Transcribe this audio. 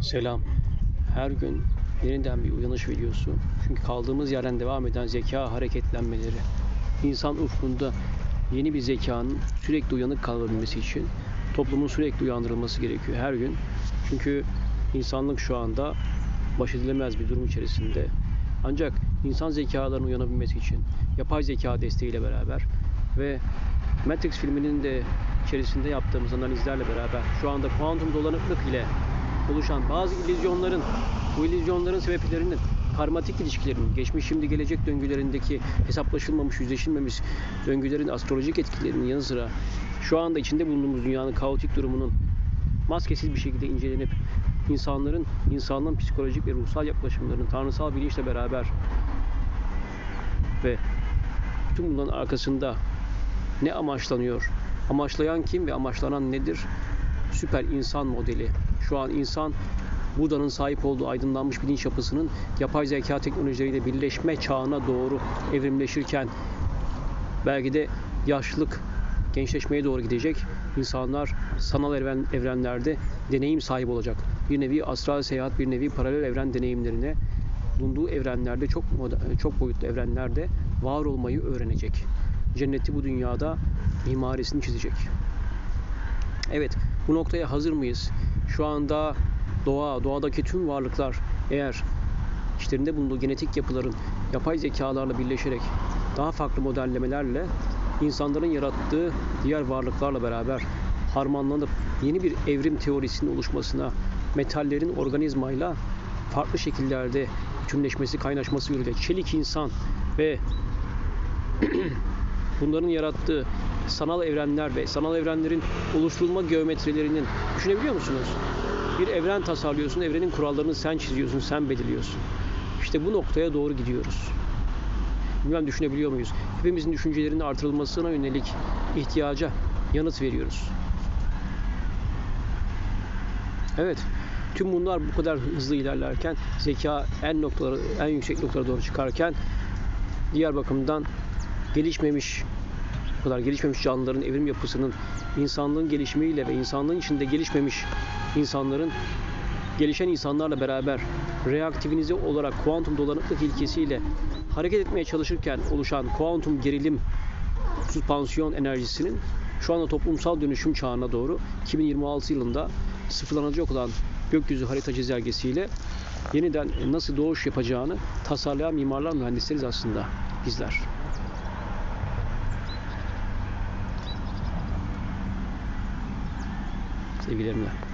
Selam. Her gün yeniden bir uyanış videosu. Çünkü kaldığımız yerden devam eden zeka hareketlenmeleri. İnsan ufkunda yeni bir zekanın sürekli uyanık kalabilmesi için toplumun sürekli uyandırılması gerekiyor her gün. Çünkü insanlık şu anda baş edilemez bir durum içerisinde. Ancak insan zekalarının uyanabilmesi için yapay zeka desteğiyle beraber ve Matrix filminin de içerisinde yaptığımız analizlerle beraber şu anda kuantum dolanıklık ile oluşan bazı illüzyonların, bu illüzyonların sebeplerinin karmatik ilişkilerin, geçmiş şimdi gelecek döngülerindeki hesaplaşılmamış, yüzleşilmemiş döngülerin astrolojik etkilerinin yanı sıra şu anda içinde bulunduğumuz dünyanın kaotik durumunun maskesiz bir şekilde incelenip insanların, insanlığın psikolojik ve ruhsal yaklaşımlarının tanrısal bilinçle beraber ve bütün bunların arkasında ne amaçlanıyor? Amaçlayan kim ve amaçlanan nedir? Süper insan modeli. Şu an insan Buda'nın sahip olduğu aydınlanmış bilinç yapısının yapay zeka teknolojileriyle birleşme çağına doğru evrimleşirken belki de yaşlılık gençleşmeye doğru gidecek. İnsanlar sanal evren, evrenlerde deneyim sahibi olacak. Bir nevi astral seyahat, bir nevi paralel evren deneyimlerine bulunduğu evrenlerde çok çok boyutlu evrenlerde var olmayı öğrenecek. Cenneti bu dünyada mimarisini çizecek. Evet, bu noktaya hazır mıyız? Şu anda doğa, doğadaki tüm varlıklar eğer içlerinde bulunduğu genetik yapıların yapay zekalarla birleşerek daha farklı modellemelerle insanların yarattığı diğer varlıklarla beraber harmanlanıp yeni bir evrim teorisinin oluşmasına metallerin organizmayla farklı şekillerde bütünleşmesi, kaynaşması yoluyla çelik insan ve bunların yarattığı sanal evrenler ve sanal evrenlerin oluşturulma geometrilerinin düşünebiliyor musunuz? Bir evren tasarlıyorsun, evrenin kurallarını sen çiziyorsun, sen belirliyorsun. İşte bu noktaya doğru gidiyoruz. Bilmem düşünebiliyor muyuz? Hepimizin düşüncelerinin artırılmasına yönelik ihtiyaca yanıt veriyoruz. Evet. Tüm bunlar bu kadar hızlı ilerlerken zeka en noktalara, en yüksek noktalara doğru çıkarken diğer bakımdan gelişmemiş bu kadar gelişmemiş canlıların evrim yapısının insanlığın gelişimiyle ve insanlığın içinde gelişmemiş insanların gelişen insanlarla beraber reaktivinize olarak kuantum dolanıklık ilkesiyle hareket etmeye çalışırken oluşan kuantum gerilim süspansiyon enerjisinin şu anda toplumsal dönüşüm çağına doğru 2026 yılında sıfırlanacak olan gökyüzü harita çizelgesiyle yeniden nasıl doğuş yapacağını tasarlayan mimarlar mühendisleriz aslında bizler. Sevgilerimle.